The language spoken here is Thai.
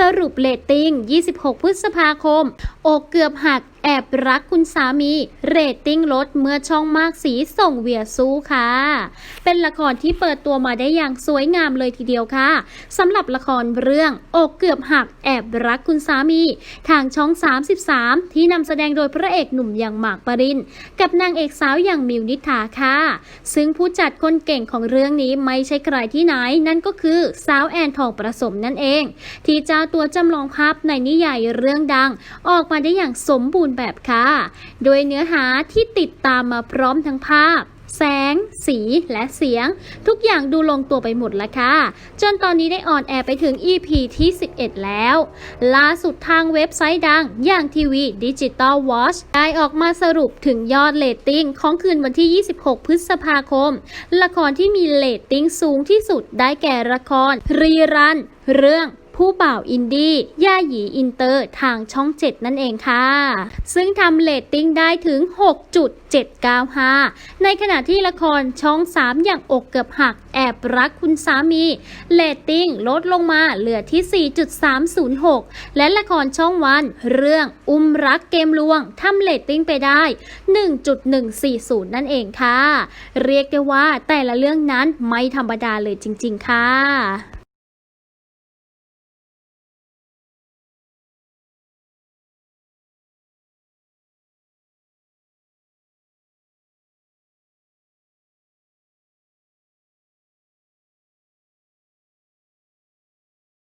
สรุปเลตติ้ง 26 พฤษภาคม อกเกือบหักแอบรักคุณสามี เรตติ้งลดเมื่อช่องมากสีส่งเวียสู้ค่ะ เป็นละครที่เปิดตัวมาได้อย่างสวยงามเลยทีเดียวค่ะสำหรับละครเรื่องอกเกือบหักแอบรักคุณสามี ทางช่อง 33 ที่นำแสดงโดยพระเอกหนุ่มอย่างหมากปรินกับนางเอกสาวอย่างมิวนิษฐาค่ะ ซึ่งผู้จัดคนเก่งของเรื่องนี้ไม่ใช่ใครที่ไหน นั่นก็คือสาวแอนทองประสมนั่นเอง ที่เจ้าตัวจำลองภาพในนิยายเรื่องดัง ออกมาได้อย่างสมบูรณ์แบบค่ะ โดยเนื้อหาที่ติดตามมาพร้อมทั้งภาพแสง สี และเสียง ทุกอย่างดูลงตัวไปหมดแล้วค่ะ จนตอนนี้ได้ออนแอร์ไปถึง EP ที่ 11 แล้ว ล่าสุดทางเว็บไซต์ดัง อย่างทีวีดิจิตอลวอชได้ออกมาสรุปถึงยอดเลตติ้งของคืนวันที่ 26 พฤษภาคม ละครที่มีเลตติ้งสูงที่สุดได้แก่ละคร รีรัน เรื่อง ผู้บ่าวอินดี้ย่าหยีอินเตอร์ทางช่อง 7 นั่นเองค่ะ ซึ่งทำเลตติ้งได้ถึง 6.795 ในขณะที่ละครช่อง 3 อย่างอกเกือบหักแอบรักคุณสามีเลตติ้งลดลงมาเหลือที่ 4.306 และละครช่องวัน เรื่องอุ้มรักเกมลวงทำเลตติ้งไปได้ 1.140 นั่นเองค่ะ เรียกได้ว่าแต่ละเรื่องนั้นไม่ธรรมดาเลยจริง ๆ ค่ะ